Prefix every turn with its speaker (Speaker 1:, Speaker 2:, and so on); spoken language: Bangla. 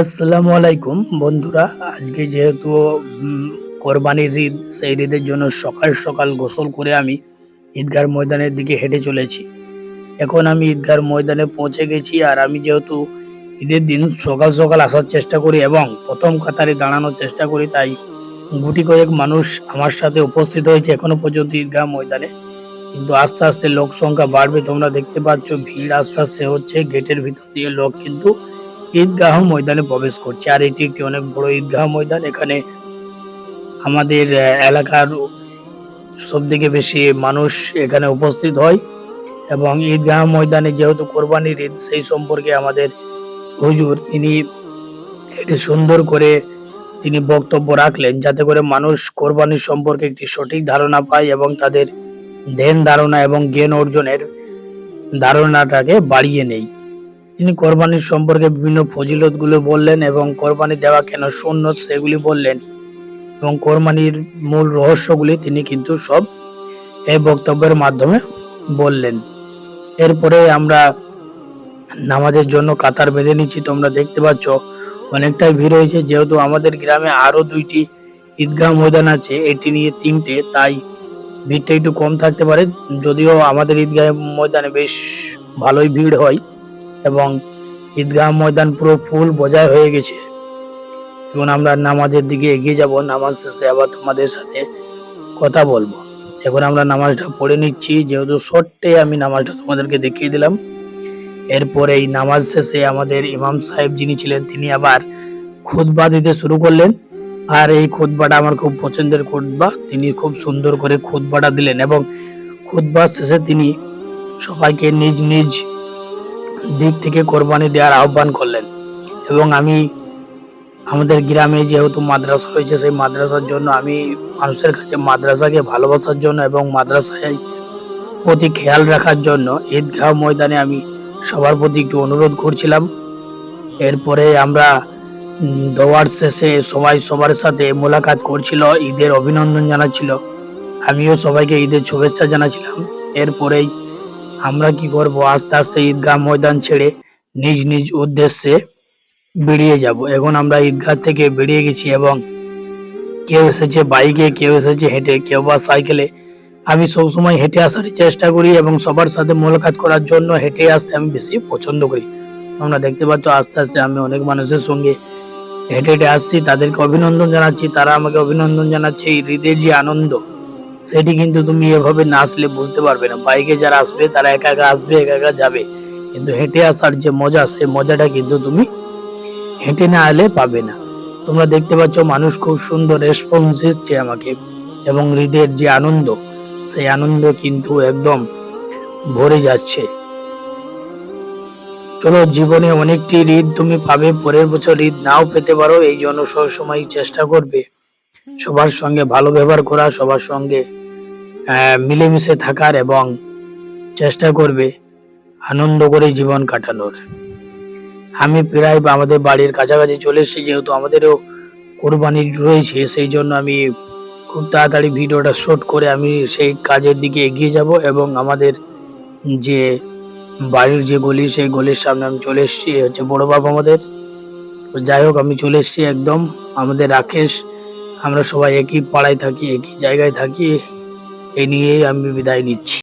Speaker 1: আসসালামু আলাইকুম বন্ধুরা। আজকে যেহেতু কোরবানির ঈদ, সেই ঈদের জন্য সকাল সকাল গোসল করে আমি ঈদগার ময়দানের দিকে হেঁটে চলেছি। এখন আমি ঈদগার ময়দানে পৌঁছে গেছি আর আমি যেহেতু ঈদের দিন সকাল সকাল আসার চেষ্টা করি এবং প্রথম কাতারে দাঁড়ানোর চেষ্টা করি, তাই গুটি কয়েক মানুষ আমার সাথে উপস্থিত হয়েছে এখনও পর্যন্ত ঈদগাহ ময়দানে। কিন্তু আস্তে আস্তে লোক সংখ্যা বাড়বে, তোমরা দেখতে পাচ্ছ, ভিড় আস্তে আস্তে হচ্ছে, গেটের ভিতর দিয়ে লোক কিন্তু ঈদগাহ ময়দানে প্রবেশ করছে। আর এটি একটি অনেক বড় ঈদগাহ ময়দান। এখানে আমাদের এলাকার সব থেকে বেশি মানুষ এখানে উপস্থিত হয় এবং ঈদগাহ ময়দানে যেহেতু কোরবানির ঈদ, সেই সম্পর্কে আমাদের হুজুর, তিনি এটি সুন্দর করে তিনি বক্তব্য রাখলেন যাতে করে মানুষ কোরবানির সম্পর্কে একটি সঠিক ধারণা পায় এবং তাদের ধ্যান ধারণা এবং জ্ঞান অর্জনের ধারণাটাকে বাড়িয়ে নেয়। তিনি কোরবানির সম্পর্কে বিভিন্ন ফজিলতগুলো বললেন এবং কোরবানি দেওয়া কেন শূন্য সেগুলি বললেন এবং কোরবানির মূল রহস্যগুলি তিনি কিন্তু সব এই বক্তব্যের মাধ্যমে বললেন। এরপরে আমরা নামাজের জন্য কাতার বেঁধে নিচ্ছি। তোমরা দেখতে পাচ্ছ অনেকটাই ভিড় হয়েছে। যেহেতু আমাদের গ্রামে আরও দুইটি ঈদগাহ ময়দান আছে, এটি নিয়ে তিনটে, তাই ভিড়টা একটু কম থাকতে পারে। যদিও আমাদের ঈদগাহ ময়দানে বেশ ভালোই ভিড় হয়। এবং ঈদগাহ ময়দান পুরো ফুল বজায় হয়ে গেছে। এবং আমরা নামাজের দিকে এগিয়ে যাব। নামাজ শেষে আবার তোমাদের সাথে কথা বলব। এখন আমরা নামাজটা পড়ে নিচ্ছি। যেহেতু শর্টে আমি নামাজটা তোমাদেরকে দেখিয়ে দিলাম। এরপরে এই নামাজ শেষে আমাদের ইমাম সাহেব যিনি ছিলেন, তিনি আবার খুতবা দিতে শুরু করলেন। আর এই খুতবাটা আমার খুব পছন্দের খুতবা। তিনি খুব সুন্দর করে খুতবাটা দিলেন এবং খুতবার শেষে তিনি সবাইকে নিজ নিজ দিক থেকে কোরবানি দেওয়ার আহ্বান করলেন। এবং আমি, আমাদের গ্রামে যেহেতু মাদ্রাসা রয়েছে, সেই মাদ্রাসার জন্য আমি মানুষের কাছে মাদ্রাসাকে ভালোবাসার জন্য এবং মাদ্রাসায় প্রতি খেয়াল রাখার জন্য ঈদগাহ ময়দানে আমি সবার প্রতি একটু অনুরোধ করছিলাম। এরপরে আমরা দোয়ার শেষে সবাই সবার সাথে মোলাকাত করছিল, ঈদের অভিনন্দন জানাচ্ছিল। আমিও সবাইকে ঈদের শুভেচ্ছা জানাচ্ছিলাম। এরপরেই আমরা কি করব? আস্তে আস্তে ঈদগাহ ময়দান ছেড়ে নিজ নিজ উদ্দেশ্যে বেরিয়ে যাব। এখন আমরা ঈদগাহ থেকে বেরিয়ে গেছি এবং কেউ এসেছে বাইকে, কেউ এসেছে হেঁটে, কেউ বা সাইকেলে। আমি সবসময় হেঁটে আসার চেষ্টা করি এবং সবার সাথে মোলাকাত করার জন্য হেঁটে আসতে আমি বেশি পছন্দ করি। তোমরা দেখতে পাচ্ছ, আস্তে আস্তে আমি অনেক মানুষের সঙ্গে হেঁটে হেঁটে আসছি, তাদেরকে অভিনন্দন জানাচ্ছি, তারা আমাকে অভিনন্দন জানাচ্ছে, ঈদের যে আনন্দ। সেটি কিন্তু তুমি এভাবে না আসলে বুঝতে পারবে না। বাইকে যারা আসবে, তারা একা একা আসবে, একা একা যাবে। কিন্তু হেঁটে আসার যে মজা, সেই মজাটা কিন্তু তুমি হেঁটে না এলে পাবে না। তোমরা দেখতে পাচ্ছ মানুষ খুব সুন্দর রেসপন্স দিচ্ছে আমাকে এবং হৃদের যে আনন্দ, সেই আনন্দ কিন্তু একদম ভরে যাচ্ছে। চলো, জীবনে অনেকটি ঈদ তুমি পাবে, পরের বছর ঈদ নাও পেতে পারো, এই জন্য সবসময় চেষ্টা করবে। সবার সঙ্গে ভালো ব্যবহার করা, সবার সঙ্গে মিলেমিশে থাকার এবং চেষ্টা করবে আনন্দ করে জীবন কাটানোর। আমি প্রায় আমাদের বাড়ির কাছাকাছি চলে এসেছি, যেহেতু আমাদেরও কোরবানি রয়েছে, সেই জন্য আমি খুব তাড়াতাড়ি ভিডিওটা শুট করে আমি সেই কাজের দিকে এগিয়ে যাব এবং আমাদের যে বাড়ির যে গলি, সেই গলির সামনে আমি চলে এসেছি হচ্ছে বড় বাবা আমাদের। যাই হোক, আমি চলে এসেছি একদম আমাদের রাকেশ আমরা সবাই একই পাড়ায় থাকি একই জায়গায় থাকি এ নিয়েই আমি বিদায় নিচ্ছি।